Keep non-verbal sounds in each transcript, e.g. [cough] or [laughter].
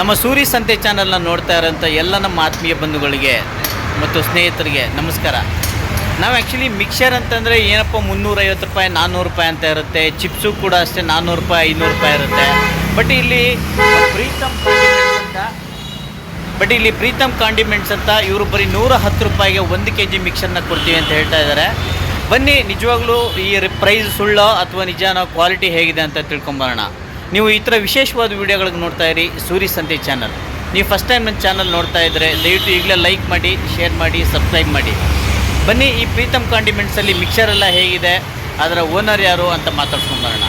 ನಮ್ಮ ಸೂರಿ ಸಂತೆ ಚಾನಲ್ನ ನೋಡ್ತಾ ಇರೋಂಥ ಎಲ್ಲ ನಮ್ಮ ಆತ್ಮೀಯ ಬಂಧುಗಳಿಗೆ ಮತ್ತು ಸ್ನೇಹಿತರಿಗೆ ನಮಸ್ಕಾರ. ನಾವು ಆ್ಯಕ್ಚುಲಿ ಮಿಕ್ಸರ್ ಅಂತಂದರೆ ಏನಪ್ಪ ಮುನ್ನೂರೈವತ್ತು ರೂಪಾಯಿ ನಾನ್ನೂರು ರೂಪಾಯಿ ಅಂತ ಇರುತ್ತೆ. ಚಿಪ್ಸು ಕೂಡ ಅಷ್ಟೇ ನಾನ್ನೂರು ರೂಪಾಯಿ, ಐನೂರು ರೂಪಾಯಿ ಇರುತ್ತೆ. ಬಟ್ ಇಲ್ಲಿ ಪ್ರೀತಮ್ ಅಂತ ಬಟ್ ಇಲ್ಲಿ ಪ್ರೀತಮ್ ಕಾಂಡಿಮೆಂಟ್ಸ್ ಅಂತ ಇವರು ಬರೀ ನೂರ ಹತ್ತು ರೂಪಾಯಿಗೆ ಒಂದು ಕೆ ಜಿ ಮಿಕ್ಸರ್ನ ಕೊಡ್ತೀವಿ ಅಂತ ಹೇಳ್ತಾ ಇದ್ದಾರೆ ಬನ್ನಿ, ನಿಜವಾಗ್ಲೂ ಈ ಪ್ರೈಸ್ ಸುಳ್ಳೋ ಅಥವಾ ನಿಜಾನೋ ಕ್ವಾಲಿಟಿ ಹೇಗಿದೆ ಅಂತ ತಿಳ್ಕೊಂಬರೋಣ. ನೀವು ಈ ಥರ ವಿಶೇಷವಾದ ವೀಡಿಯೋಗಳಿಗೆ ನೋಡ್ತಾ ಇರಿ ಸೂರಿ ಸಂತೆ ಚಾನಲ್. ನೀವು ಫಸ್ಟ್ ಟೈಮ್ ನನ್ನ ಚಾನಲ್ ನೋಡ್ತಾ ಇದ್ದರೆ ದಯವಿಟ್ಟು ಈಗಲೇ ಲೈಕ್ ಮಾಡಿ ಶೇರ್ ಮಾಡಿ ಸಬ್ಸ್ಕ್ರೈಬ್ ಮಾಡಿ. ಬನ್ನಿ ಈ ಪ್ರೀತಮ್ ಕಾಂಡಿಮೆಂಟ್ಸಲ್ಲಿ ಮಿಕ್ಸರ್ ಎಲ್ಲ ಹೇಗಿದೆ, ಅದರ ಓನರ್ ಯಾರು ಅಂತ ಮಾತಾಡ್ಸ್ಕೊಂಬರೋಣ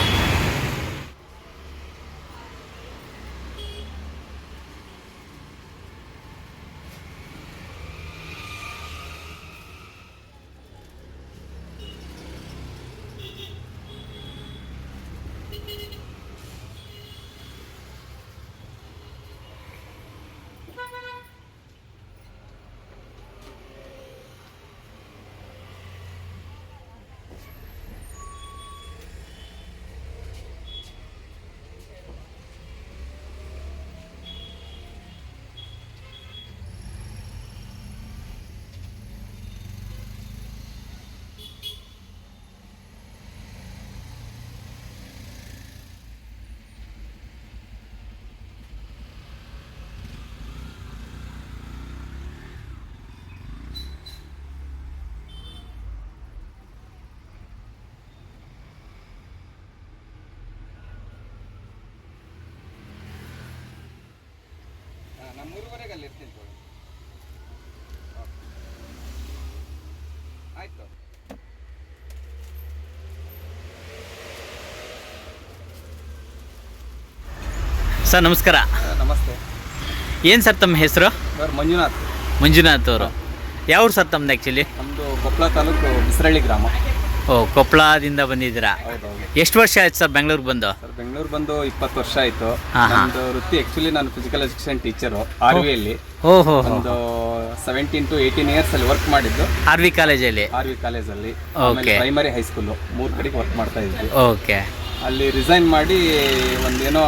ನಾನು ಮೂರುವರೆಗೆ ಅಲ್ಲಿ ಇರ್ತೀನಿ ಆಯ್ತು. ಸರ್ ನಮಸ್ಕಾರ. ನಮಸ್ತೆ. ಏನು ಸರ್ ತಮ್ಮ ಹೆಸರು? ಸರ್ ಮಂಜುನಾಥ್. ಮಂಜುನಾಥ್ ಅವರು. ಯಾವ ಸರ್ ತಮ್ಮದು ಆ್ಯಕ್ಚುಲಿ ನಮ್ಮದು ಕೊಪ್ಪಳ ತಾಲೂಕು ಬಿಸರಳ್ಳಿ ಗ್ರಾಮ. ಓ ಕೊಪ್ಪಳದಿಂದ ಬಂದಿದ್ದೀರಾ? ಹೌದೌದು ಎಷ್ಟು ವರ್ಷ ಆಯ್ತು ಸರ್ ಬೆಂಗಳೂರಿಗೆ ಬಂದು? ಸರ್ ಬೆಂಗಳೂರು ಬಂದು ಇಪ್ಪತ್ತು ವರ್ಷ ಆಯ್ತು. ಹಾ, ಹಾ. ನಮ್ಮದು ವೃತ್ತಿ ಆಕ್ಚುಲಿ ನಾನು ಫಿಸಿಕಲ್ ಎಜುಕೇಶನ್ ಟೀಚರ್ ಆರ್ ವಿಯಲ್ಲಿ ಓ ಹೋ ಹೋ. ಒಂದು ಸೆವೆಂಟೀನ್ ಟು ಏಯ್ಟೀನ್ ಇಯರ್ಸ್ ಅಲ್ಲಿ ವರ್ಕ್ ಮಾಡಿದ್ದು. ಆರ್ ವಿ ಕಾಲೇಜಲ್ಲಿ ಆರ್ ವಿ ಕಾಲೇಜಲ್ಲಿ Okay. ಪ್ರೈಮರಿ ಹೈಸ್ಕೂಲು ಮೂರು ಕಡೆಗೆ ವರ್ಕ್ ಮಾಡ್ತಾ ಇದ್ವಿ. ಓಕೆ ಅಲ್ಲಿ ರಿಸೈನ್ ಮಾಡಿ ಒಂದೇನೋ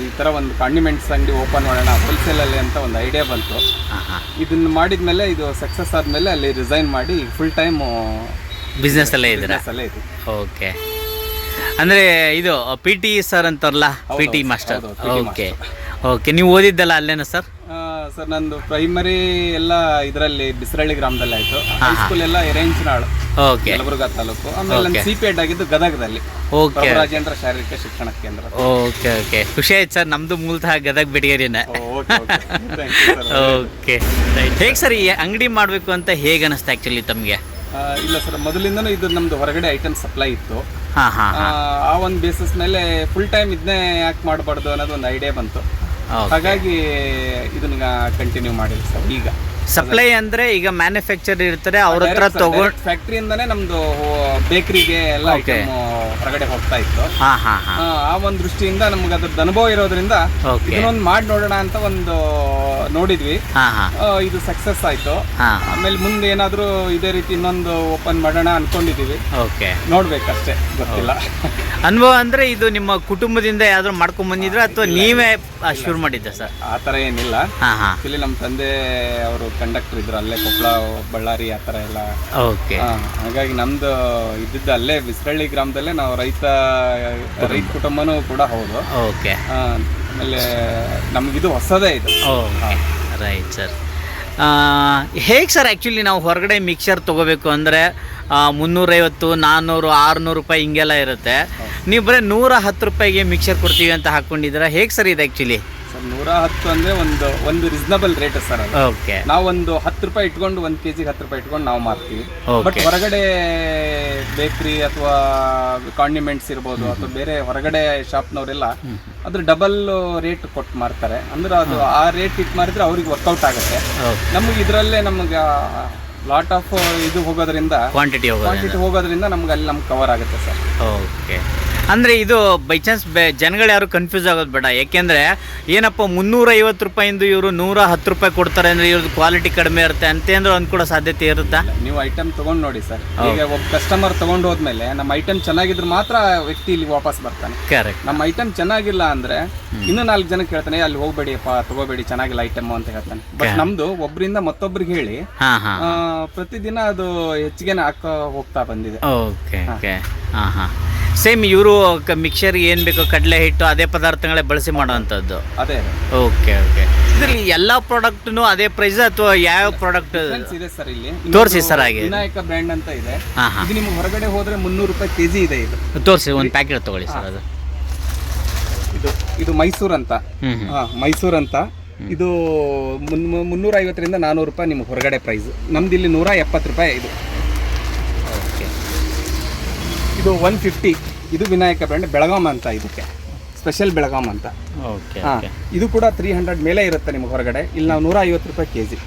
ಈ ತರ ಒಂದು ಕಾಂಡಿಮೆಂಟ್ಸ್ ಅಂಗಡಿ ಓಪನ್ ಮಾಡೋಣ ಹೋಲ್ಸೇಲಲ್ಲಿ ಅಂತ ಒಂದು ಐಡಿಯಾ ಬಂತು. ಹಾಂ ಹಾಂ ಇದನ್ನ ಮಾಡಿದ್ಮೇಲೆ ಇದು ಸಕ್ಸಸ್ ಆದಮೇಲೆ ಅಲ್ಲಿ ರಿಸೈನ್ ಮಾಡಿ ಫುಲ್ ಟೈಮ್ ಬಿಸ್ನೆಸ್ ಅಲ್ಲೇ ಇದ್ದೀರಾ? ಅಲ್ಲೇ ಇದೆ ಓಕೆ ಅಂದ್ರೆ ಇದು ಪಿ ಟಿ ಸರ್ ಅಂತಾರಲ್ಲ ಪಿ ಟಿ ಹೌದು, ಮಾಸ್ಟರ್ ಹೌದು, PT ಓಕೆ ಓಕೆ ನೀವು ಓದಿದ್ದಲ್ಲ ಅಲ್ಲೇನ ಸರ್ ಸರ್ ನಂದು ಪ್ರೈಮರಿ ಎಲ್ಲ ಇದರಲ್ಲಿ ಬಿಸರಳ್ಳಿ ಗ್ರಾಮದಲ್ಲಿ ಆಯ್ತು. ಹೈಸ್ಕೂಲ್ ಎಲ್ಲ ಎರೇಂಜ್ನಾಳು ಓಕೆ ಯಲಬುರ್ಗಾ ತಾಲೂಕು. ಆಮೇಲೆ ನನ್ನ. ಸಿ ಪಿ ಎಡ್ ಆಗಿದ್ದು ಗದಗದಲ್ಲಿ. ಓಕೆ ಪ್ರಭು ರಾಜೇಂದ್ರ ಶಾರೀರಿಕ ಶಿಕ್ಷಣ ಕೇಂದ್ರ. ಓಕೆ ಓಕೆ ಖುಷಿ ಆಯ್ತು ಸರ್ ನಮ್ದು ಮೂಲತಃ ಗದಗ ಬಿಡಿಗೇರಿನ ಓಕೆ ಓಕೆ ಹೇಗೆ ಸರ್ ಈ ಅಂಗಡಿ ಮಾಡಬೇಕು ಅಂತ ಹೇಗೆ ಅನಿಸ್ತಾ ಆ್ಯಕ್ಚುಲಿ ತಮಗೆ? ಇಲ್ಲ ಸರ್ ಮೊದಲಿಂದನೂ ಇದು ನಮ್ದು ಹೊರಗಡೆ ಐಟಮ್ ಸಪ್ಲೈ ಇತ್ತು. ಹಾಂ ಹಾಂ ಆ, ಒಂದು ಬೇಸಿಸ್ ಮೇಲೆ ಫುಲ್ ಟೈಮ್ ಇದನ್ನೇ ಯಾಕೆ ಮಾಡಬಾರ್ದು ಅನ್ನೋದು ಒಂದು ಐಡಿಯಾ ಬಂತು. ಹಾಗಾಗಿ ಇದನ್ನ ಕಂಟಿನ್ಯೂ ಮಾಡಿದ್ವಿ ಸರ್ ಈಗ. ಸಪ್ಲೈ ಅಂದ್ರೆ ಈಗ ಮ್ಯಾನುಫ್ಯಾಕ್ಚರ್ ಇರ್ತಾರೆ ಅವ್ರ ಹತ್ರ ತಗೊಂಡ್ ಫ್ಯಾಕ್ಟ್ರಿಯಿಂದಾನೇ ನಮ್ದು ಬೇಕರಿಗೆ ಎಲ್ಲ ಹೊರಗಡೆ ಹೋಗ್ತಾ ಇತ್ತು. ಆ, ಒಂದ್ ದೃಷ್ಟಿಯಿಂದ ನಮ್ಗೆ ಅದ್ರದ್ದು ಅನುಭವ ಇರೋದ್ರಿಂದ ಇದನ್ನೊಂದು ಮಾಡಿ ನೋಡೋಣ ಅಂತ ಒಂದು ನೋಡಿದ್ವಿ. ಇದು ಸಕ್ಸಸ್ ಆಯ್ತು. ಆಮೇಲೆ ಮುಂದೆ ಏನಾದ್ರೂ ಇದೇ ರೀತಿ ಇನ್ನೊಂದು ಓಪನ್ ಮಾಡೋಣ ಅನ್ಕೊಂಡಿದೀವಿ ನೋಡ್ಬೇಕಷ್ಟೇ ಗೊತ್ತಿಲ್ಲ. ಅನುಭವ ಅಂದರೆ ಇದು ನಿಮ್ಮ ಕುಟುಂಬದಿಂದ ಯಾವ್ದಾದ್ರು ಮಾಡ್ಕೊಂಡು ಬಂದಿದ್ರ ಅಥವಾ ನೀವೇ ಶುರು ಮಾಡಿದ್ದ ಸರ್? ಆ ಥರ ಏನಿಲ್ಲ. ಹಾಂ ಹಾಂ. ಆಕ್ಚುಲಿ ನಮ್ಮ ತಂದೆ ಅವರು ಕಂಡಕ್ಟರ್ ಇದ್ರು ಅಲ್ಲೇ ಕೊಪ್ಪಳ ಬಳ್ಳಾರಿ ಆ ಥರ ಎಲ್ಲ. ಓಕೆ. ಹಾ, ಹಾಗಾಗಿ ನಮ್ದು ಇದ್ದಿದ್ದು ಅಲ್ಲೇ ಬಿಸ್ರಳ್ಳಿ ಗ್ರಾಮದಲ್ಲೇ ನಾವು ರೈತ ರೈತ ಕುಟುಂಬನೂ ಕೂಡ ಹೌದು. ಓಕೆ. ಆ, ಆಮೇಲೆ ನಮಗಿದು ಹೊಸದೇ ಇದು. ಓಕೆ. ರೈಟ್ ಸರ್ ಹೇಗೆ ಸರ್ ಆ್ಯಕ್ಚುಲಿ ನಾವು ಹೊರಗಡೆ ಮಿಕ್ಸರ್ ತೊಗೋಬೇಕು ಅಂದರೆ ಮುನ್ನೂರೈವತ್ತು ನಾನ್ನೂರು ಆರುನೂರು ರೂಪಾಯಿ ಹಿಂಗೆಲ್ಲ ಇರುತ್ತೆ. ನೀವು ಬರೀ ನೂರ ಹತ್ತು ರೂಪಾಯಿಗೆ ಮಿಕ್ಸರ್ ಕೊಡ್ತೀವಿ ಅಂತ ಹಾಕ್ಕೊಂಡಿದ್ದೀರಾ? ಹೇಗೆ ಸರ್ ಇದು ಆ್ಯಕ್ಚುಲಿ ಸರ್ ನೂರ ಹತ್ತು ಅಂದ್ರೆ ಒಂದು ಒಂದು ರೀಸನಬಲ್ ರೇಟ್ ಸರ್ ಅದು. ಓಕೆ ನಾವು ಒಂದು ಹತ್ತು ರೂಪಾಯಿ ಇಟ್ಕೊಂಡು ಒಂದು ಕೆಜಿಗೆ ಹತ್ತು ರೂಪಾಯಿ ಇಟ್ಕೊಂಡು ನಾವು ಮಾರ್ತೀವಿ. Okay. ಬಟ್ ಹೊರಗಡೆ ಬೇಕ್ರಿ ಅಥವಾ ಕಾಂಡಿಮೆಂಟ್ಸ್ ಇರ್ಬೋದು ಅಥವಾ ಬೇರೆ ಹೊರಗಡೆ ಶಾಪ್ನವರೆಲ್ಲ ಅದ್ರ ಡಬಲ್ ರೇಟ್ ಕೊಟ್ಟು ಮಾರ್ತಾರೆ. ಅಂದ್ರೆ ಅದು ಆ ರೇಟ್ ಇಟ್ ಮಾರಿದ್ರೆ ಅವ್ರಿಗೆ ವರ್ಕೌಟ್ ಆಗುತ್ತೆ. ಓಕೆ ನಮಗೆ ಇದರಲ್ಲೇ ನಮ್ಗೆ ಲಾಟ್ ಆಫ್ ಇದು ಹೋಗೋದ್ರಿಂದ ಕ್ವಾಂಟಿಟಿ ಹೋಗೋದು ಕ್ವಾಂಟಿಟಿ ಹೋಗೋದ್ರಿಂದ ನಮ್ಗೆ ಅಲ್ಲಿ ನಮ್ಗೆ ಕವರ್ ಆಗುತ್ತೆ ಸರ್. ಓಕೆ ಅಂದರೆ ಇದು ಬೈ ಚಾನ್ಸ್ ಬೆ ಜನಗಳು ಯಾರು ಕನ್ಫ್ಯೂಸ್ ಆಗೋದು ಬೇಡ. ಯಾಕೆಂದರೆ ಏನಪ್ಪ ಮುನ್ನೂರೈವತ್ತು ರೂಪಾಯಿಂದ ಇವರು ನೂರ ಹತ್ತು ರೂಪಾಯಿ ಕೊಡ್ತಾರೆ ಅಂದರೆ ಇವ್ರದ್ದು ಕ್ವಾಲಿಟಿ ಕಡಿಮೆ ಇರುತ್ತೆ ಅಂತೇಂದ್ರೆ ಕೂಡ ಸಾಧ್ಯತೆ ಇರುತ್ತಾ? ನೀವು ಐಟಮ್ ತಗೊಂಡ್ ನೋಡಿ ಸರ್. ಈಗ ಒಬ್ಬ ಕಸ್ಟಮರ್ ತಗೊಂಡು ಹೋದ್ಮೇಲೆ ನಮ್ಮ ಐಟಮ್ ಚೆನ್ನಾಗಿದ್ರೆ ಮಾತ್ರ ವ್ಯಕ್ತಿ ಇಲ್ಲಿ ವಾಪಸ್ ಬರ್ತಾನೆ. ಕರೆಕ್ಟ್ ನಮ್ಮ ಐಟಮ್ ಚೆನ್ನಾಗಿಲ್ಲ ಅಂದ್ರೆ ಇನ್ನೂ ನಾಲ್ಕು ಜನ ಕೇಳ್ತಾನೆ ಅಲ್ಲಿ ಹೋಗ್ಬೇಡಿಯಪ್ಪ ತಗೋಬೇಡಿ ಚೆನ್ನಾಗಿಲ್ಲ ಐಟಮ್ ಅಂತ ಹೇಳ್ತಾನೆ. ಬಟ್ ನಮ್ದು ಒಬ್ಬರಿಂದ ಮತ್ತೊಬ್ರಿಗೆ ಹೇಳಿ ಪ್ರತಿದಿನ ಅದು ಹೆಚ್ಚಿಗೆನೆ ಹಾಕ ಹೋಗ್ತಾ ಬಂದಿದೆ. ಓಕೆ ಓಕೆ ಹಾಂ ಹಾಂ. ಸೇಮ್ ಇವರು ಮಿಕ್ಸರ್ ಏನು ಬೇಕೋ ಕಡಲೆ ಹಿಟ್ಟು ಅದೇ ಪದಾರ್ಥಗಳೇ ಬಳಸಿ ಮಾಡುವಂಥದ್ದು. ಅದೇ ಓಕೆ ಓಕೆ ಇದರಲ್ಲಿ ಎಲ್ಲ ಪ್ರಾಡಕ್ಟ್ನು ಅದೇ ಪ್ರೈಸ್ ಅಥವಾ ಯಾವ ಪ್ರಾಡಕ್ಟ್ ಇದೆ ಸರ್ ಇಲ್ಲಿ. ತೋರಿಸಿ ಸರ್ ಹಾಗೆ. ವಿನಾಯಕ ಬ್ರ್ಯಾಂಡ್ ಅಂತ ಇದೆ. ಇದು ನಿಮ್ಗೆ ಹೊರಗಡೆ ಹೋದ್ರೆ ಮುನ್ನೂರು ರೂಪಾಯಿ ಕೆಜಿ ಇದೆ ಇದು. ತೋರಿಸಿ ಒಂದು ಪ್ಯಾಕೆಟ್ ತಗೊಳ್ಳಿ ಸರ್ ಅದು. ಇದು ಇದು ಮೈಸೂರು ಅಂತ. ಮೈಸೂರು ಅಂತ. ಇದು ಮುನ್- ಮುನ್ನೂರ ಐವತ್ತರಿಂದ ನಾನೂರು ರೂಪಾಯಿ ನಿಮ್ಗೆ ಹೊರಗಡೆ ಪ್ರೈಸ್ ನಮ್ದು ಇಲ್ಲಿ ನೂರ ಎಪ್ಪತ್ತು ರೂಪಾಯಿ ಇದು. ಇದು ಒನ್ ಫಿಫ್ಟಿ ಇದು ವಿನಾಯಕ ಬ್ರ್ಯಾಂಡ್ ಬೆಳಗಾಂ ಅಂತ ಇದಕ್ಕೆ. ಸ್ಪೆಷಲ್ ಬೆಳಗಾಂ ಅಂತ. ಓಕೆ ಹಾ ಇದು ಕೂಡ ತ್ರೀ ಹಂಡ್ರೆಡ್ ಮೇಲೆ ಇರುತ್ತೆ ನಿಮ್ಗೆ ಹೊರಗಡೆ. ಇಲ್ಲಿ ನಾವು ನೂರ ಐವತ್ತು ರೂಪಾಯಿ ಕೆ ಜಿ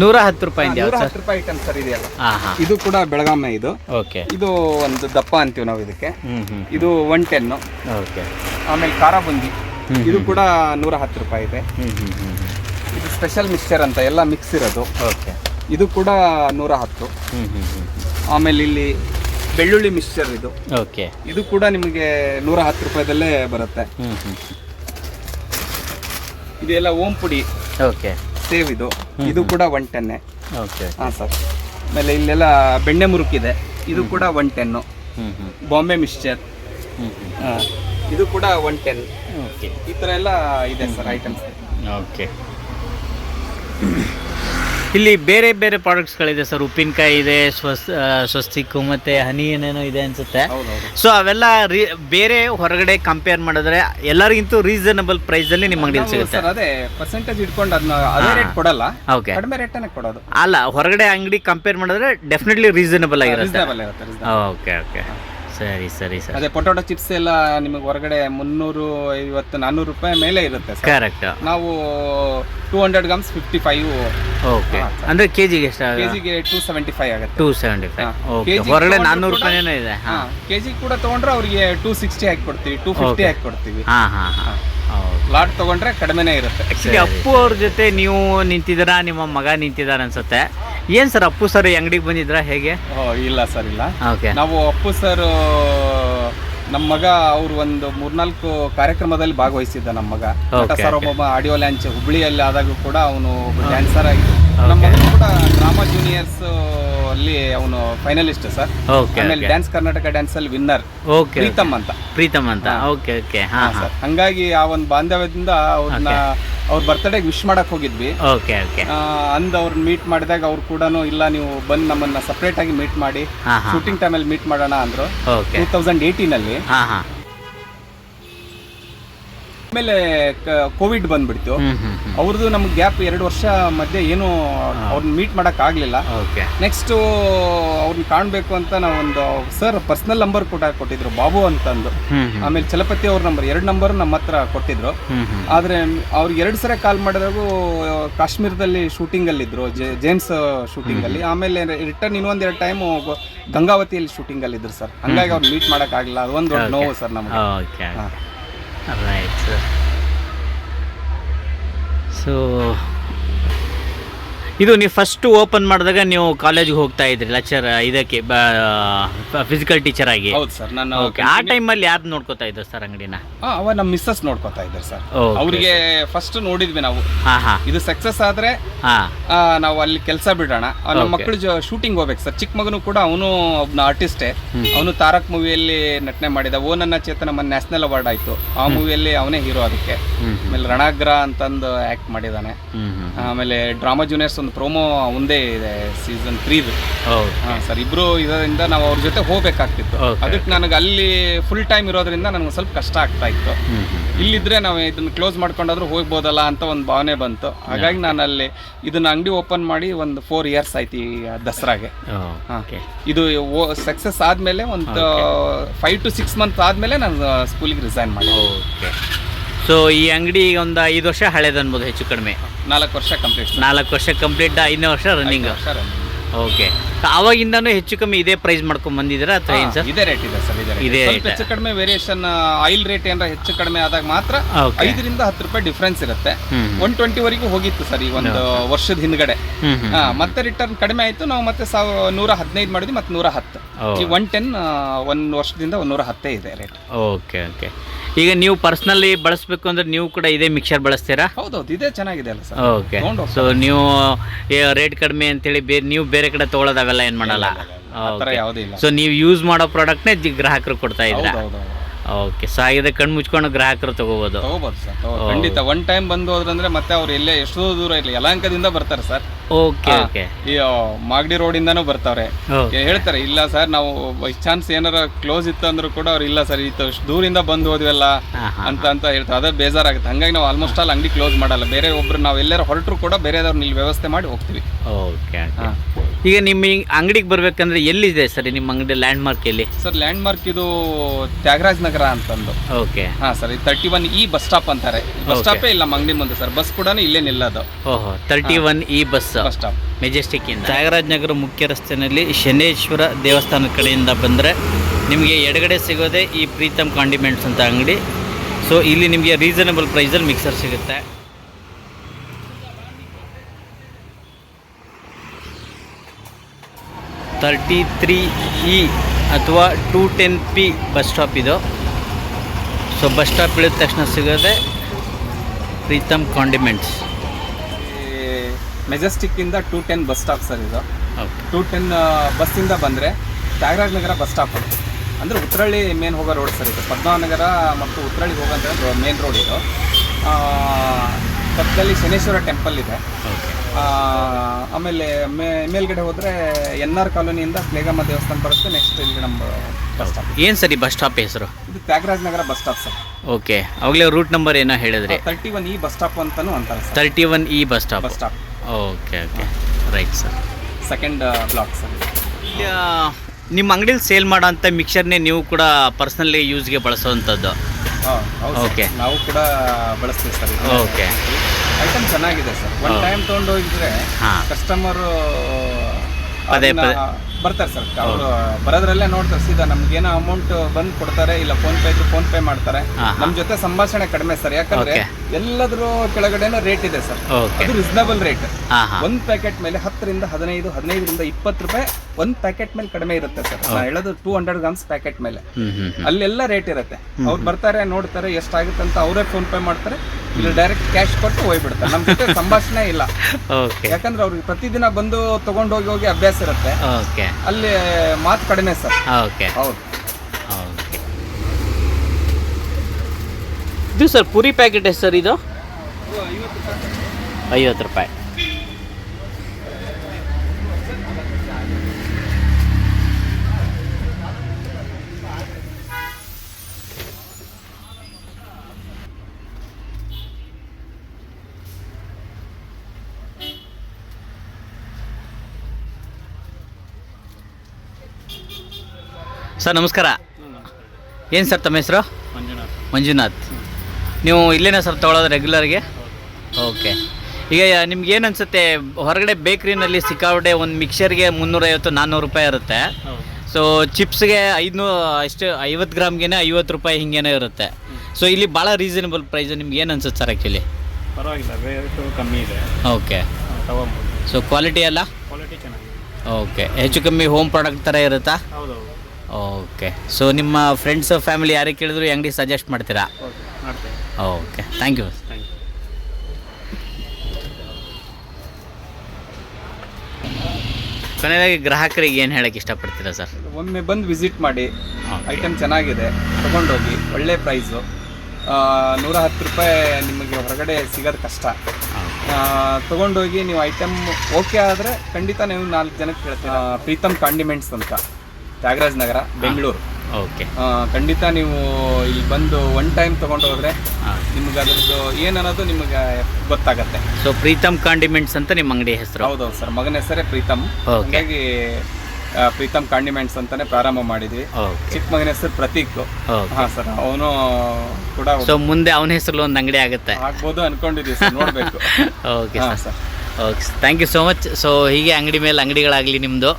ನೂರ ಹತ್ತು ರೂಪಾಯಿ ನೂರ ಹತ್ತು ರೂಪಾಯಿ ಐಟಮ್ ಸರ್ ಇದೆಯಲ್ಲ. ಇದು ಕೂಡ ಬೆಳಗಾಮೆ ಇದು. ಓಕೆ ಇದು ಒಂದು ದಪ್ಪ ಅಂತೀವಿ ನಾವು ಇದಕ್ಕೆ. ಇದು ಒನ್ ಟೆನ್ನು ಓಕೆ ಆಮೇಲೆ ಖಾರ ಬುಂದಿ ಇದು ಕೂಡ ನೂರ ಹತ್ತು ರೂಪಾಯಿ ಇದೆ. ಇದು ಸ್ಪೆಷಲ್ ಮಿಕ್ಸ್ಚರ್ ಅಂತ ಎಲ್ಲ ಮಿಕ್ಸ್ ಇರೋದು. ಓಕೆ ಇದು ಕೂಡ ನೂರ ಹತ್ತು. ಆಮೇಲೆ ಇಲ್ಲಿ ಬೆಳ್ಳುಳ್ಳಿ ಮಿಕ್ಸ್ಚರ್ ಇದು. ಓಕೆ. ಇದು ಕೂಡ ನಿಮಗೆ ನೂರ ಹತ್ತು ರೂಪಾಯಿದಲ್ಲೇ ಬರುತ್ತೆ. ಇದೆಲ್ಲ ಓಂ ಪುಡಿ ಓಕೆ. ಸೇವ್ ಇದು. ಇದು ಕೂಡ ಒನ್ ಟೆನ್ನೆ ಓಕೆ. ಹಾಂ ಸರ್. ಆಮೇಲೆ ಇಲ್ಲೆಲ್ಲ ಬೆಣ್ಣೆ ಮುರುಕಿದೆ. ಇದು ಕೂಡ ಒನ್ ಟೆನ್ನು ಬಾಂಬೆ ಮಿಕ್ಸ್ಚರ್ ಇದು ಕೂಡ ಒನ್ ಟೆನ್ ಓಕೆ. ಈ ಥರ ಎಲ್ಲ ಇದೆ ಸರ್ ಐಟಮ್ಸ್ ಓಕೆ. ಇಲ್ಲಿ ಬೇರೆ ಬೇರೆ ಪ್ರಾಡಕ್ಟ್ಸ್ಗಳಿದೆ ಸರ್. ಉಪ್ಪಿನಕಾಯಿ ಇದೆ ಸ್ವಸ್ ಸ್ವಸ್ತಿಕ್ಕು ಮತ್ತು ಹನಿ ಏನೇನೋ ಇದೆ ಅನಿಸುತ್ತೆ. ಸೊ ಅವೆಲ್ಲ ರೀ ಬೇರೆ ಹೊರಗಡೆ ಕಂಪೇರ್ ಮಾಡಿದ್ರೆ ಎಲ್ಲರಿಗಿಂತೂ ರೀಸನಬಲ್ ಪ್ರೈಸಲ್ಲಿ ನಿಮ್ಮ ಅಂಗಡಿಯಲ್ಲಿ ಸಿಗುತ್ತೆ ಸರ್ ಅದೇ ಪರ್ಸೆಂಟೇಜ್ ಇಟ್ಕೊಂಡು ಅದನ್ನ ಅದೇ ರೇಟ್ ಕೊಡಲ್ಲ ಓಕೆ ಕಡಿಮೆ ರೇಟನ್ನೇ ಕೊಡೋದು. ಅಲ್ಲ ಹೊರಗಡೆ ಅಂಗಡಿ ಕಂಪೇರ್ ಮಾಡಿದ್ರೆ ಡೆಫಿನೆಟ್ಲಿ ರೀಸನಬಲ್ ಆಗಿರುತ್ತೆ. ಓಕೆ ಓಕೆ ಸರಿ ಸರಿ ಸರ್. ಅದೇ ಪೊಟೊಟೊ ಚಿಪ್ಸ್ ಎಲ್ಲ ನಿಮಗೆ ಹೊರಗಡೆ ಮುನ್ನೂರು ಐವತ್ತು ನಾನ್ನೂರು ರೂಪಾಯಿ ಮೇಲೆ ಇರುತ್ತೆ ಸರ್. ಕರೆಕ್ಟ್ ನಾವು two hundred grams fifty five okay ಅಂದ್ರೆ ಕೆಜಿಗೆ ಎಷ್ಟು ಕೆಜಿಗೆ ಟೂ ಸೆವೆಂಟಿ ಫೈವ್ ಆಗುತ್ತೆ ಟೂ ಸೆವೆಂಟಿ ಫೈವ್. ಓಕೆ ಹೊರಗಡೆ ನಾನ್ನೂರು ರೂಪಾಯಿನೇ ಇದೆ. ಕೆಜಿ ಕೂಡ ತಗೊಂಡ್ರೆ ಅವರಿಗೆ ಟೂ ಸಿಕ್ಸ್ಟಿ ಹಾಕಿ ಕೊಡ್ತೀವಿ ಟೂ ಫಿಫ್ಟಿ. ಹಾಕಿ ಕೊಡ್ತೀವಿ ಹಾಂ ಹಾಂ. ಹಾಂ. ಲಾಟ್ ತಗೊಂಡ್ರೆ ಕಡಿಮೆನೇ ಇರುತ್ತೆ. ಆಕ್ಚುಲಿ ಅಪ್ಪು ಅವ್ರ ಜೊತೆ ನೀವು ನಿಂತಿದ್ದೀರಾ ನಿಮ್ಮ ಮಗ ನಿಂತಿದ್ದಾರೆ ಅನ್ಸುತ್ತೆ. ಏನು ಸರ್ ಅಪ್ಪು ಸರ್ ಅಂಗಡಿಗೆ ಬಂದಿದ್ರಾ ಹೇಗೆ? ಓ ಇಲ್ಲ ಸರ್ ಇಲ್ಲ. ಓಕೆ ನಾವು ಅಪ್ಪು ಸರ್ ನಮ್ಮ ಮಗ ಅವ್ರು ಒಂದು ಮೂರ್ನಾಲ್ಕು ಕಾರ್ಯಕ್ರಮದಲ್ಲಿ ಭಾಗವಹಿಸಿದ್ದ ನಮ್ಮ ಮಗ. ಸರ್ ಒಬ್ಬ ಆಡಿಯೋ ಲ್ಯಾಂಚ್ ಹುಬ್ಳಿಯಲ್ಲಿ ಆದಾಗ ಕೂಡ ಅವನು ಡ್ಯಾನ್ಸರ್ ಆಗಿ ನಮ್ಮ ಮಗನು ಕೂಡ ಡ್ರಾಮಾ ಜೂನಿಯರ್ಸ್ ಅಲ್ಲಿ ಅವನು ಫೈನಲಿಸ್ಟ್ ಸರ್ ಓಕೆ ಆಮೇಲೆ ಡ್ಯಾನ್ಸ್ ಕರ್ನಾಟಕ ಡ್ಯಾನ್ಸ್ ಅಲ್ಲಿ ವಿನ್ನರ್ ಓಕೆ ಪ್ರೀತಮ್ ಅಂತ. ಪ್ರೀತಮ್ ಅಂತ. ಓಕೆ ಓಕೆ ಹಾ ಸರ್ ಹಂಗಾಗಿ ಆ ಒಂದು ಬಾಂಧವ್ಯದಿಂದ ಅವ್ರನ್ನ ಅವ್ರ ಬರ್ತ್ಡೇ ವಿಶ್ ಮಾಡಕ್ ಹೋಗಿದ್ವಿ. ಓಕೆ ಓಕೆ ಅಂದ ಅವ್ರನ್ನ ಮೀಟ್ ಮಾಡಿದಾಗ ಅವ್ರು ಕೂಡ ಇಲ್ಲ ನೀವು ಬಂದು ನಮ್ಮನ್ನ ಸಪ್ರೇಟ್ ಆಗಿ ಮೀಟ್ ಮಾಡಿ. ಶೂಟಿಂಗ್ ಟೈಮ್ ಅಲ್ಲಿ ಟೈಮಲ್ಲಿ ಮೀಟ್ ಮಾಡೋಣ ಅಂದ್ರು. ಟೂ ತೌಸಂಡ್ ಏಯ್ಟೀನಲ್ಲಿ ಹಾಂ. ಹಾಂ ಆಮೇಲೆ ಕೋವಿಡ್ ಬಂದ್ಬಿಡ್ತು. ಅವ್ರದ್ದು ನಮ್ಗೆ ಗ್ಯಾಪ್ ಎರಡು ವರ್ಷ ಮಧ್ಯೆ ಏನು ಅವ್ರನ್ನ ಮೀಟ್ ಮಾಡಕ್ ಆಗ್ಲಿಲ್ಲ. ನೆಕ್ಸ್ಟ್ ಅವ್ರನ್ನ ಕಾಣಬೇಕು ಅಂತ ನಾವು ಒಂದು ಸರ್ ಪರ್ಸನಲ್ ನಂಬರ್ ಕೂಡ ಕೊಟ್ಟಿದ್ರು ಬಾಬು ಅಂತಂದು. ಆಮೇಲೆ ಚಲಪತಿ ಅವ್ರ ನಂಬರ್ ಎರಡು ನಂಬರ್ ನಮ್ಮ ಹತ್ರ ಕೊಟ್ಟಿದ್ರು. ಆದ್ರೆ ಅವ್ರಿಗೆ ಎರಡು ಸರ ಕಾಲ್ ಮಾಡಿದಾಗೂ ಕಾಶ್ಮೀರದಲ್ಲಿ ಶೂಟಿಂಗ್ ಅಲ್ಲಿ ಇದ್ರು ಜೇಮ್ಸ್ ಶೂಟಿಂಗ್ ಅಲ್ಲಿ. ಆಮೇಲೆ ರಿಟರ್ನ್ ಇನ್ನೊಂದ್ ಎರಡ್ ಟೈಮ್ ಗಂಗಾವತಿಯಲ್ಲಿ ಶೂಟಿಂಗ್ ಅಲ್ಲಿ ಇದ್ರು ಸರ್ ಹಂಗಾಗಿ ಅವ್ರು ಮೀಟ್ ಮಾಡಕ್ ಆಗಿಲ್ಲ ಅದೊಂದು ದೊಡ್ಡ ನೋವು ಸರ್ ನಮಗೆ. ಓಕೆ ಹಾ. ಇದು ನೀವು ಫಸ್ಟ್ ಓಪನ್ ಮಾಡಿದಾಗ ನೀವು ಕಾಲೇಜಿಗೆ ಹೋಗ್ತಾ ಇದ್ರಿ ಲೆಕ್ಚರ್ ಇದಕ್ಕೆ ಫಿಸಿಕಲ್ ಟೀಚರ್ ಆಗಿ. ಹೌದು ಸರ್ ನಾನು ಓಕೆ ಆ ಟೈಮಲ್ಲಿ ಯಾರು ನೋಡ್ಕೋತಾ ಇದ್ರು ಸರ್ ಅಂಗಡಿನ? ಅವ ನಮ್ಮ ಮಿಸ್ಸಸ್ ನೋಡ್ಕೋತಾ ಇದ್ದಾರೆ ಸರ್. ಅವರಿಗೆ ಫಸ್ಟ್ ನೋಡಿದ್ವಿ ನಾವು. ಇದು ಸಕ್ಸಸ್ ಆದ್ರೆ ನಾವು ಅಲ್ಲಿ ಕೆಲಸ ಬಿಡೋಣ. ನಮ್ಮ. ಮಕ್ಕಳು ಶೂಟಿಂಗ್ ಹೋಗ್ಬೇಕು ಸರ್. ಚಿಕ್ಕ ಮಗನು ಕೂಡ ಅವನು ಒಬ್ನ ಆರ್ಟಿಸ್ಟೇ ಅವನು ತಾರಕ್ ಮೂವಿಯಲ್ಲಿ ನಟನೆ ಮಾಡಿದ. ಓ ನನ್ನ ಚೇತನ ಮನ್ ನ್ಯಾಷನಲ್ ಅವಾರ್ಡ್ ಆಯ್ತು. ಆ ಮೂವಿಯಲ್ಲಿ ಅವನೇ ಹೀರೋ ಅದಕ್ಕೆ. ಆಮೇಲೆ ರಣಾಗ್ರ ಅಂತಂದು ಆಕ್ಟ್ ಹ್ಞೂ ಆಮೇಲೆ ಡ್ರಾಮಾ ಜೂನಿಯರ್ಸ್ ಒಂದು ಪ್ರೋಮೋ ಒಂದೇ ಇದೆ ಸೀಸನ್ ತ್ರೀದು ಹೌದು. ಹಾಂ ಸರ್ ಇಬ್ರು ಇದರಿಂದ ನಾವು ಅವ್ರ ಜೊತೆ ಹೋಗ್ಬೇಕಾಗ್ತಿತ್ತು. Okay. ಅದಕ್ಕೆ ನನಗೆ ಅಲ್ಲಿ ಫುಲ್ ಟೈಮ್ ಇರೋದ್ರಿಂದ ನನಗೆ ಸ್ವಲ್ಪ ಕಷ್ಟ ಆಗ್ತಾ ಇತ್ತು. ಇಲ್ಲಿದ್ರೆ ನಾವು ಇದನ್ನ ಕ್ಲೋಸ್ ಮಾಡ್ಕೊಂಡಾದ್ರೂ ಹೋಗ್ಬೋದಲ್ಲ ಅಂತ ಒಂದು ಭಾವನೆ ಬಂತು. ಹಾಗಾಗಿ ನಾನು ಅಲ್ಲಿ ಇದನ್ನ ಅಂಗಡಿ ಓಪನ್ ಮಾಡಿ ಒಂದು ಫೋರ್ ಇಯರ್ಸ್ ಆಯ್ತು ಈ ದಸರಾಗೆ. ಓಕೆ ಇದು ಸಕ್ಸಸ್ ಆದ್ಮೇಲೆ ಒಂದು ಫೈವ್ ಟು ಸಿಕ್ಸ್ ಮಂತ್ ಆದ್ಮೇಲೆ ನಾನು ಸ್ಕೂಲಿಗೆ ರಿಸೈನ್ ಮಾಡಿ ಓಕೆ ಸೊ ಈ ಅಂಗಡಿ ಒಂದು ಐದು ವರ್ಷ ಹಳೇದು ಅನ್ಬೋದು ಹೆಚ್ಚು ಕಡಿಮೆ. ನಾಲ್ಕು ವರ್ಷ ಕಂಪ್ಲೀಟ್ ನಾಲ್ಕು ವರ್ಷ ಕಂಪ್ಲೀಟ್ ಐದನೇ ವರ್ಷ ರನ್ನಿಂಗ್ ವರ್ಷ running. ಓಕೆ ಅವಾಗಿಂದನೂ ಹೆಚ್ಚು ಕಮ್ಮಿ ಇದೇ ಪ್ರೈಸ್ ಮಾಡ್ಕೊಂಡ್ ಬಂದಿದ್ದೀರಾ ಅಥವಾ ಏನು ಸರ್ ಇದೇ ರೇಟ್ ಇದೆ ಸರ್ ಇದೇ ಇದೇ rate. rate. ಹೆಚ್ಚು ಕಡಿಮೆ ವೇರಿಯೇಷನ್ ಆಯಿಲ್ ರೇಟ್ ಏನಾರ ಹೆಚ್ಚು ಕಡಿಮೆ ಆದಾಗ ಮಾತ್ರ ಐದರಿಂದ ಹತ್ತು ರೂಪಾಯಿ ಡಿಫ್ರೆನ್ಸ್ ಇರುತ್ತೆ. ಹ್ಮ್ ಒನ್ ಟ್ವೆಂಟಿ ವರೆಗೂ ಹೋಗಿತ್ತು ಸರ್ ಈ ಒಂದು ವರ್ಷದ ಹಿಂದ್ಗಡೆ. ಹ್ಮ್ ಹ್ಮ್ ಹಾ, ಮತ್ತೆ ರಿಟರ್ನ್ ಕಡಿಮೆ ಆಯ್ತು. ನಾವು ಮತ್ತೆ ಸಾವ ನೂರ ಹದಿನೈದು ಮಾಡಿದ್ವಿ ಮತ್ತೆ ನೂರ ಹತ್ತು. ಓ. ಈ ಒನ್ ಟೆನ್ ಒಂದ್ ವರ್ಷದಿಂದ ಒಂದು ನೂರ ಹತ್ತೇ ಇದೆ ರೇಟ್ ಓಕೆ ಓಕೆ ಈಗ ನೀವು ಪರ್ಸ್ನಲಿ ಬಳಸಬೇಕು ಅಂದ್ರೆ ನೀವು ಕೂಡ ಇದೇ ಮಿಕ್ಸರ್ ಬಳಸ್ತೀರಾ? ಹೌದೌದು ಇದೇ ಚೆನ್ನಾಗಿದೆ ಅಲ್ಲ ಸರ್ ಓಕೆ ತಗೊಂಡು ಸೊ ನೀವು ರೇಟ್ ಕಡಿಮೆ ಅಂತೇಳಿ ಬೇರೆ ನೀವು ಬೇರೆ ಕಡೆ ತೊಗೊಳೋದು ಅವೆಲ್ಲ ಏನು ಮಾಡಲ್ಲ. ಥರ ಯಾವುದೇ ಇಲ್ಲ. ಸೊ ನೀವು ಯೂಸ್ ಮಾಡೋ ಪ್ರಾಡಕ್ಟ್ನೇ ಗ್ರಾಹಕರು ಕೊಡ್ತಾ ಇದ್ದೀರಾ? ಓಕೆ ಸೊ ಹಾಗಿದ್ರೆ ಕಣ್ಣು ಮುಚ್ಕೊಂಡು ಗ್ರಾಹಕರು ತಗೋಬೋದು. ತಗೋಬೋದು ಸರ್ ಖಂಡಿತ ಒನ್ ಟೈಮ್ ಬಂದು ಹೋದ್ರಂದ್ರೆ ಮತ್ತೆ ಅವ್ರು ಎಲ್ಲೇ ಎಷ್ಟೋ ದೂರ ಇರಲಿ ಯಲಹಂಕದಿಂದ ಬರ್ತಾರೆ ಸರ್. ಓಕೆ ಓಕೆ ಈ ಆ, ಮಾಗಡಿ ರೋಡಿಂದಾನು ಬರ್ತಾವ್ರೆ. ಓಕೆ ಹೇಳ್ತಾರೆ ಇಲ್ಲ ಸರ್ ನಾವು ಬೈ ಚಾನ್ಸ್ ಏನಾರ ಕ್ಲೋಸ್ ಇತ್ತು ಅಂದ್ರೂ ಕೂಡ ಅವ್ರು ಇಲ್ಲ ಸರ್ ಇತ್ತು ಅಷ್ಟು ದೂರಿಂದ ಬಂದು ಹೋದ್ವಲ್ಲ ಹಾಂ ಅಂತ ಅಂತ ಹೇಳ್ತಾರೆ. ಅದೇ ಬೇಜಾರಾಗುತ್ತೆ. ಹಂಗಾಗಿ ನಾವು ಆಲ್ಮೋಸ್ಟ್ ಆಲ್ ಅಂಗಡಿ ಕ್ಲೋಸ್ ಮಾಡಲ್ಲ. ಬೇರೆ ಒಬ್ರು ನಾವು ಎಲ್ಲರೂ ಹೊರಟರು ಕೂಡ ಬೇರೆದವ್ರನ್ನ ಇಲ್ಲಿ ವ್ಯವಸ್ಥೆ ಮಾಡಿ ಹೋಗ್ತೀವಿ. ಓಕೆ ಓಕೆ ಹಾ. ಈಗ ನಿಮ್ಮ ಅಂಗಡಿಗೆ ಬರ್ಬೇಕಂದ್ರೆ ಎಲ್ಲಿದೆ ಸರ್ ನಿಮ್ಮ ಅಂಗಡಿ ಲ್ಯಾಂಡ್ ಮಾರ್ಕ್ ಎಲ್ಲಿ ಸರ್ ಲ್ಯಾಂಡ್ ಮಾರ್ಕ್ ಇದು ತ್ಯಾಗರಾಜ್ ನಗರ ಅಂತಂದು. ಓಕೆ. ಹಾ ಸರ್ ಈ thirty one E bus stop ಅಂತಾರೆ ಬಸ್ ಸ್ಟಾಪೇ ಇಲ್ಲ ನಮ್ಮ ಅಂಗಡಿ ಮುಂದೆ ಸರ್ ಬಸ್ ಕೂಡ ಇಲ್ಲೇ ನಿಲ್ಲೋದು. ಓಹೋ thirty one E bus bus stop Majestic ಇಂದ. ತ್ಯಾಗರಾಜ್ ನಗರ ಮುಖ್ಯ ರಸ್ತೆಯಲ್ಲಿ ಶನೇಶ್ವರ ದೇವಸ್ಥಾನದ ಕಡೆಯಿಂದ ಬಂದರೆ ನಿಮಗೆ ಎಡಗಡೆ ಸಿಗೋದೇ ಈ ಪ್ರೀತಮ್ ಕಾಂಡಿಮೆಂಟ್ಸ್ ಅಂತ ಅಂಗಡಿ. ಸೊ ಇಲ್ಲಿ ನಿಮಗೆ ರೀಸನಬಲ್ ಪ್ರೈಸಲ್ಲಿ ಮಿಕ್ಸರ್ ಸಿಗುತ್ತೆ. ತರ್ಟಿ ತ್ರೀ ಇ ಅಥವಾ two ten P bus stop ಇದು. ಸೊ ಬಸ್ ಸ್ಟಾಪ್ ಇಳಿದ ತಕ್ಷಣ ಸಿಗೋದೆ ಪ್ರೀತಮ್ ಕಾಂಡಿಮೆಂಟ್ಸ್ ಮೆಜೆಸ್ಟಿಕ್ ಇಂದ two ten bus stop sir ಇದು. ಓಕೆ. ಟೂ ಟೆನ್ ಬಸ್ಸಿಂದ ಬಂದರೆ ತ್ಯಾಗರಾಜ್ ನಗರ ಬಸ್ ಸ್ಟಾಪ್ ಅಂದರೆ ಉತ್ತರಳ್ಳಿ ಮೇನ್ ಹೋಗೋ ರೋಡ್ ಸರ್ ಇದು. ಪದ್ಮನಗರ ಮತ್ತು ಉತ್ತರಳ್ಳಿ ಹೋಗೋಂಥ ಮೇನ್ ರೋಡ್ ಇದು. ಪಕ್ಕದಲ್ಲಿ ಶನೇಶ್ವರ ಟೆಂಪಲ್ ಇದೆ. ಆಮೇಲೆ ಮೇ ಮೇಲ್ಗಡೆ ಹೋದರೆ ಎನ್ ಆರ್ ಕಾಲೋನಿಯಿಂದ ಪ್ಲೇಗಮ್ಮ ದೇವಸ್ಥಾನ ಬರುತ್ತೆ. ನೆಕ್ಸ್ಟ್ ಇಲ್ಲಿ ನಮ್ಮ ಬಸ್ ಸ್ಟಾಪ್ ಏನು ಸರಿ ಬಸ್ ಸ್ಟಾಪ್ ಹೆಸರು? ಇದು Tyagaraj Nagar bus stop sir. Okay. ಅವಾಗಲೇ ರೂಟ್ ನಂಬರ್ ಏನೋ ಹೇಳಿದ್ರಿ. Thirty one E bus stop ಅಂತಾನು ಅಂತಾರೆ sir. Thirty one E bus stop bus stop okay okay. Right sir second block sir. ನಿಮ್ಮ ಅಂಗಡಿಲಿ ಸೇಲ್ ಮಾಡೋಂಥ ಮಿಕ್ಸರ್ನೇ ನೀವು ಕೂಡ ಪರ್ಸ್ನಲಿ ಯೂಸ್ಗೆ ಬಳಸೋವಂಥದ್ದು ಓಕೆ. ನಾವು ಕೂಡ ಬಳಸ್ತೀವಿ ಸರ್ ಓಕೆ. ಐಟಮ್ ಚೆನ್ನಾಗಿದೆ ಸರ್. ಒನ್ ಟೈಮ್ ತೊಗೊಂಡು ಹೋಗಿದ್ರೆ ಹಾಂ. ಕಸ್ಟಮರು ಪದೇ ಪದೇ. ಬರ್ತಾರೆ ಸರ್. ಅವರು ಬರೋದ್ರಲ್ಲೇ ನೋಡ್ತಾರೆ ಸೀದಾ ನಮ್ಗೇನೋ ಅಮೌಂಟ್ ಬಂದು ಕೊಡ್ತಾರೆ ಇಲ್ಲ ಫೋನ್ ಪೇ ಇದ್ರೆ ಫೋನ್ ಪೇ ಮಾಡ್ತಾರೆ. ನಮ್ ನಮ್ಮ ಜೊತೆ ಸಂಭಾಷಣೆ ಕಡಿಮೆ ಸರ್. ಯಾಕಂದ್ರೆ ಎಲ್ಲದ್ರೂ ಕೆಳಗಡೆನೂ ರೇಟ್ ಇದೆ ಸರ್. ಅದು ರೀಸನಬಲ್ ರೇಟ್ ಒಂದ್ ಪ್ಯಾಕೆಟ್ ಮೇಲೆ ಹತ್ತರಿಂದ ಹದಿನೈದು ಹದಿನೈದರಿಂದ ಇಪ್ಪತ್ತು ರೂಪಾಯಿ ಒಂದ್ ಪ್ಯಾಕೆಟ್ ಮೇಲೆ ಕಡಿಮೆ ಇರುತ್ತೆ ಸರ್. ನಾ ಹೇಳೋದು ಟೂ ಹಂಡ್ರೆಡ್ ಗ್ರಾಮ್ಸ್ ಪ್ಯಾಕೆಟ್ ಮೇಲೆ. ಅಲ್ಲೆಲ್ಲ ರೇಟ್ ಇರುತ್ತೆ. ಅವ್ರು ಬರ್ತಾರೆ ನೋಡ್ತಾರೆ ಎಷ್ಟಾಗುತ್ತೆ ಅಂತ ಅವರೇ ಫೋನ್ ಪೇ ಮಾಡ್ತಾರೆ. ಇಲ್ಲ ಡೈರೆಕ್ಟ್ ಕ್ಯಾಶ್ ಕೊಟ್ಟು ಹೋಗ್ಬಿಡ್ತಾರೆ ನಮ್ಮ ಜೊತೆ ಸಂಭಾಷಣೆ ಇಲ್ಲ. ಓಕೆ ಯಾಕಂದ್ರೆ ಅವ್ರಿಗೆ ಪ್ರತಿದಿನ ಬಂದು ತಗೊಂಡು ಹೋಗಿ ಹೋಗಿ ಅಭ್ಯಾಸ ಇರುತ್ತೆ. ಓಕೆ ಅಲ್ಲಿ ಮಾತು ಕಡಿಮೆ ಸರ್. ಓಕೆ ಹೌದು. ಓಕೆ ಇದು ಸರ್ ಪೂರಿ ಪ್ಯಾಕೆಟ್ ಎಷ್ಟು ಸರ್ ಇದು? ಐವತ್ತು ರೂಪಾಯಿ. ಸರ್ ನಮಸ್ಕಾರ. ಏನು ಸರ್ ತಮ್ಮ ಹೆಸರು? ಮಂಜುನಾಥ್. ಮಂಜುನಾಥ್ ನೀವು ಇಲ್ಲೇನೇ ಸರ್ ತೊಗೊಳೋದು ರೆಗ್ಯುಲರ್ಗೆ ಓಕೆ ಈಗ ನಿಮ್ಗೆ ಏನು ಅನ್ಸುತ್ತೆ ಹೊರಗಡೆ ಬೇಕ್ರಿನಲ್ಲಿ ಸಿಕ್ಕಾಪಟ್ಟೆ ಒಂದು ಮಿಕ್ಸರ್ಗೆ ಮುನ್ನೂರೈವತ್ತು ನಾನ್ನೂರು ರೂಪಾಯಿ ಇರುತ್ತೆ. ಸೊ ಚಿಪ್ಸ್ಗೆ ಐದುನೂ ಎಷ್ಟು ಐವತ್ತು ಗ್ರಾಮ್ಗೆ ಐವತ್ತು ರೂಪಾಯಿ ಹಿಂಗೇನೋ ಇರುತ್ತೆ. ಸೊ ಇಲ್ಲಿ ಭಾಳ ರೀಸನಬಲ್ ಪ್ರೈಸ್ ನಿಮ್ಗೆ ಏನು ಅನ್ಸುತ್ತೆ ಸರ್ ಆ್ಯಕ್ಚುಲಿ ಪರವಾಗಿಲ್ಲ ರೇಟು ಕಮ್ಮಿ ಇದೆ. ಓಕೆ ಸೊ ಕ್ವಾಲಿಟಿ ಎಲ್ಲ ಕ್ವಾಲಿಟಿ ಚೆನ್ನಾಗಿದೆ. ಓಕೆ ಹೆಚ್ಚು ಕಮ್ಮಿ ಹೋಮ್ ಪ್ರಾಡಕ್ಟ್ ಥರ ಇರುತ್ತಾ? ಹೌದೌದು. ಓಕೆ ಸೊ ನಿಮ್ಮ ಫ್ರೆಂಡ್ಸ್ ಫ್ಯಾಮಿಲಿ ಯಾರಿಗೆ ಕೇಳಿದ್ರು ಈ ಅಂಗಡಿ ಸಜೆಸ್ಟ್ ಮಾಡ್ತೀರಾ? ಓಕೆ ಮಾಡ್ತೇವೆ okay thank you thank you ಕೊನೆಯದಾಗಿ ಗ್ರಾಹಕರಿಗೆ ಏನು ಹೇಳಕ್ಕೆ ಇಷ್ಟಪಡ್ತೀರಾ ಸರ್? ಒಮ್ಮೆ ಬಂದು ವಿಸಿಟ್ ಮಾಡಿ. ಐಟಮ್ ಚೆನ್ನಾಗಿದೆ. ತಗೊಂಡೋಗಿ. ಒಳ್ಳೆ ಪ್ರೈಸು ನೂರ ಹತ್ತು ರೂಪಾಯಿ ನಿಮಗೆ ಹೊರಗಡೆ ಸಿಗೋದು ಕಷ್ಟ. ಆ, ತಗೊಂಡೋಗಿ ನೀವು ಐಟಮ್ ಓಕೆ ಆದರೆ ಖಂಡಿತ ನೀವು ನಾಲ್ಕು ಜನಕ್ಕೆ ಹೇಳ್ತೀರಾ? ಪ್ರೀತಮ್ ಕಾಂಡಿಮೆಂಟ್ಸ್ ಅಂತ. ತ್ಯಾಗರಾಜ್ ನಗರ ಬೆಂಗಳೂರು. ಓಕೆ. ಖಂಡಿತ ನೀವು ಇಲ್ಲಿ ಬಂದು ಒನ್ ಟೈಮ್ ತೊಗೊಂಡು ಹೋದ್ರೆ ನಿಮ್ಗೆ ಅದ್ರದ್ದು ಏನನ್ನೋದು ನಿಮಗೆ ಗೊತ್ತಾಗತ್ತೆ. ಸೊ ಪ್ರೀತಮ್ ಕಾಂಡಿಮೆಂಟ್ಸ್ ಅಂತ ನಿಮ್ಮ ಅಂಗಡಿ ಹೆಸರು. ಹೌದೌದು ಸರ್ ಮಗನ ಹೆಸರೇ ಪ್ರೀತಮ್. ಹಾಗಾಗಿ ಪ್ರೀತಮ್ ಕಾಂಡಿಮೆಂಟ್ಸ್ ಅಂತಾನೆ ಪ್ರಾರಂಭ ಮಾಡಿದ್ವಿ. ಚಿಕ್ಕ ಮಗನ ಹೆಸರು ಪ್ರತೀಕ್. ಹಾ ಸರ್ ಅವನು ಕೂಡ ಸೊ ಮುಂದೆ ಅವನ ಹೆಸರು ಒಂದು ಅಂಗಡಿ ಆಗುತ್ತೆ. ಆಗ್ಬೋದು ಅನ್ಕೊಂಡಿದ್ವಿ ಸರ್ ನೋಡ್ಬೇಕು. [laughs] Okay sir. Okay thank you so much so ಹೀಗೆ ಅಂಗಡಿ ಮೇಲೆ ಅಂಗಡಿಗಳಾಗಲಿ ನಿಮ್ಮದು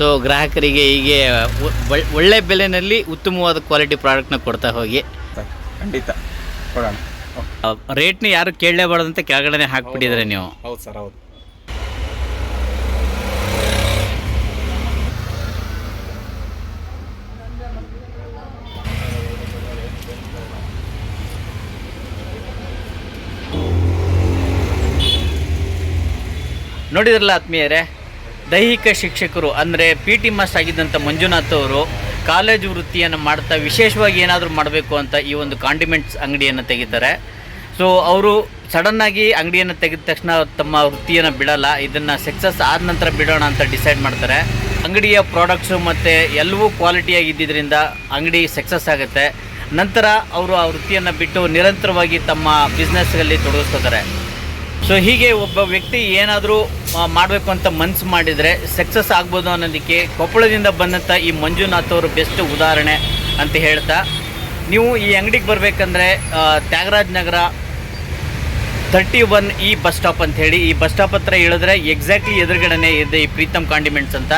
ಸೊ ಗ್ರಾಹಕರಿಗೆ ಹೀಗೆ ಒಳ್ಳೆ ಬೆಲೆಯಲ್ಲಿ ಉತ್ತಮವಾದ ಕ್ವಾಲಿಟಿ ಪ್ರಾಡಕ್ಟ್ನ ಕೊಡ್ತಾ ಹೋಗಿ. ಖಂಡಿತ. ಕೊಡೋಣ. ರೇಟ್ನ ಯಾರು ಕೇಳಲೇಬಾರ್ದಂತ ಕೆಳಗಡೆ ಹಾಕ್ಬಿಟ್ಟಿದ್ರೆ ನೀವು. ಹೌದು ಸರ್ ಹೌದು. ನೋಡಿದ್ರಲ್ಲ ಆತ್ಮೀಯರೇ ದೈಹಿಕ ಶಿಕ್ಷಕರು, ಅಂದರೆ ಪಿ ಟಿ ಮಾಸ್ ಆಗಿದ್ದಂಥ ಮಂಜುನಾಥ್ ಅವರು ಕಾಲೇಜು ವೃತ್ತಿಯನ್ನು ಮಾಡ್ತಾ ವಿಶೇಷವಾಗಿ ಏನಾದರೂ ಮಾಡಬೇಕು ಅಂತ ಈ ಒಂದು ಕಾಂಡಿಮೆಂಟ್ಸ್ ಅಂಗಡಿಯನ್ನು ತೆಗಿತಾರೆ. ಸೊ ಅವರು ಸಡನ್ನಾಗಿ ಅಂಗಡಿಯನ್ನು ತೆಗೆದ ತಕ್ಷಣ ತಮ್ಮ ವೃತ್ತಿಯನ್ನು ಬಿಡಲ್ಲ, ಇದನ್ನು ಸಕ್ಸಸ್ ಆದ ನಂತರ ಬಿಡೋಣ ಅಂತ ಡಿಸೈಡ್ ಮಾಡ್ತಾರೆ. ಅಂಗಡಿಯ ಪ್ರಾಡಕ್ಟ್ಸು ಮತ್ತು ಎಲ್ಲವೂ ಕ್ವಾಲಿಟಿಯಾಗಿ ಇದ್ದಿದ್ದರಿಂದ ಅಂಗಡಿ ಸಕ್ಸಸ್ ಆಗುತ್ತೆ. ನಂತರ ಅವರು ಆ ವೃತ್ತಿಯನ್ನು ಬಿಟ್ಟು ನಿರಂತರವಾಗಿ ತಮ್ಮ ಬಿಸ್ನೆಸ್ಸಲ್ಲಿ ತೊಡಗಿಸ್ಕೋತಾರೆ. ಸೊ ಹೀಗೆ ಒಬ್ಬ ವ್ಯಕ್ತಿ ಏನಾದರೂ ಮಾಡಬೇಕು ಅಂತ ಮನಸ್ಸು ಮಾಡಿದರೆ ಸಕ್ಸಸ್ ಆಗ್ಬೋದು ಅನ್ನೋದಕ್ಕೆ ಕೊಪ್ಪಳದಿಂದ ಬಂದಂಥ ಈ ಮಂಜುನಾಥ್ ಅವರು ಬೆಸ್ಟ್ ಉದಾಹರಣೆ ಅಂತ ಹೇಳ್ತಾ. ನೀವು ಈ ಅಂಗಡಿಗೆ ಬರಬೇಕಂದ್ರೆ Tyagaraj Nagar thirty one E bus stop ಅಂತ ಹೇಳಿ. ಈ ಬಸ್ ಸ್ಟಾಪ್ ಹತ್ರ ಇಳಿದ್ರೆ ಎಕ್ಸಾಕ್ಟ್ಲಿ ಎದುರುಗಡೆನೇ ಇದೆ ಈ ಪ್ರೀತಮ್ ಕಾಂಡಿಮೆಂಟ್ಸ್ ಅಂತ.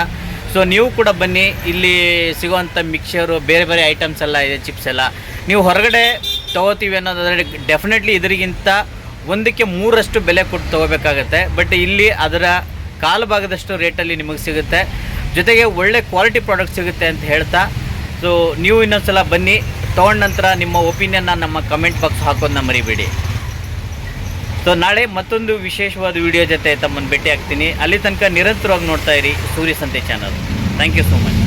ಸೊ ನೀವು ಕೂಡ ಬನ್ನಿ. ಇಲ್ಲಿ ಸಿಗುವಂಥ ಮಿಕ್ಸರು ಬೇರೆ ಬೇರೆ ಐಟಮ್ಸ್ ಎಲ್ಲ ಇದೆ ಚಿಪ್ಸ್ ಎಲ್ಲ. ನೀವು ಹೊರಗಡೆ ತೊಗೋತೀವಿ ಅನ್ನೋದಾದರೆ ಡೆಫಿನೆಟ್ಲಿ ಇದರಿಗಿಂತ ಒಂದಕ್ಕೆ ಮೂರಷ್ಟು ಬೆಲೆ ಕೊಟ್ಟು ತೊಗೋಬೇಕಾಗತ್ತೆ. ಬಟ್ ಇಲ್ಲಿ ಅದರ ಕಾಲು ಭಾಗದಷ್ಟು ರೇಟಲ್ಲಿ ನಿಮಗೆ ಸಿಗುತ್ತೆ. ಜೊತೆಗೆ ಒಳ್ಳೆ ಕ್ವಾಲಿಟಿ ಪ್ರಾಡಕ್ಟ್ ಸಿಗುತ್ತೆ ಅಂತ ಹೇಳ್ತಾ. ಸೊ ನೀವು ಇನ್ನೊಂದ್ಸಲ ಬನ್ನಿ. ತೊಗೊಂಡ ನಂತರ ನಿಮ್ಮ ಒಪಿನಿಯನ್ನ ನಮ್ಮ ಕಮೆಂಟ್ ಬಾಕ್ಸ್ ಹಾಕೋದನ್ನ ಮರಿಬೇಡಿ. ಸೊ ನಾಳೆ ಮತ್ತೊಂದು ವಿಶೇಷವಾದ ವಿಡಿಯೋ ಜೊತೆ ತಮ್ಮನ್ನು ಭೇಟಿ ಆಗ್ತೀನಿ ಅಲ್ಲಿ ತನಕ ನಿರಂತರವಾಗಿ ನೋಡ್ತಾ ಇರಿ Surya Sante channel thank you so much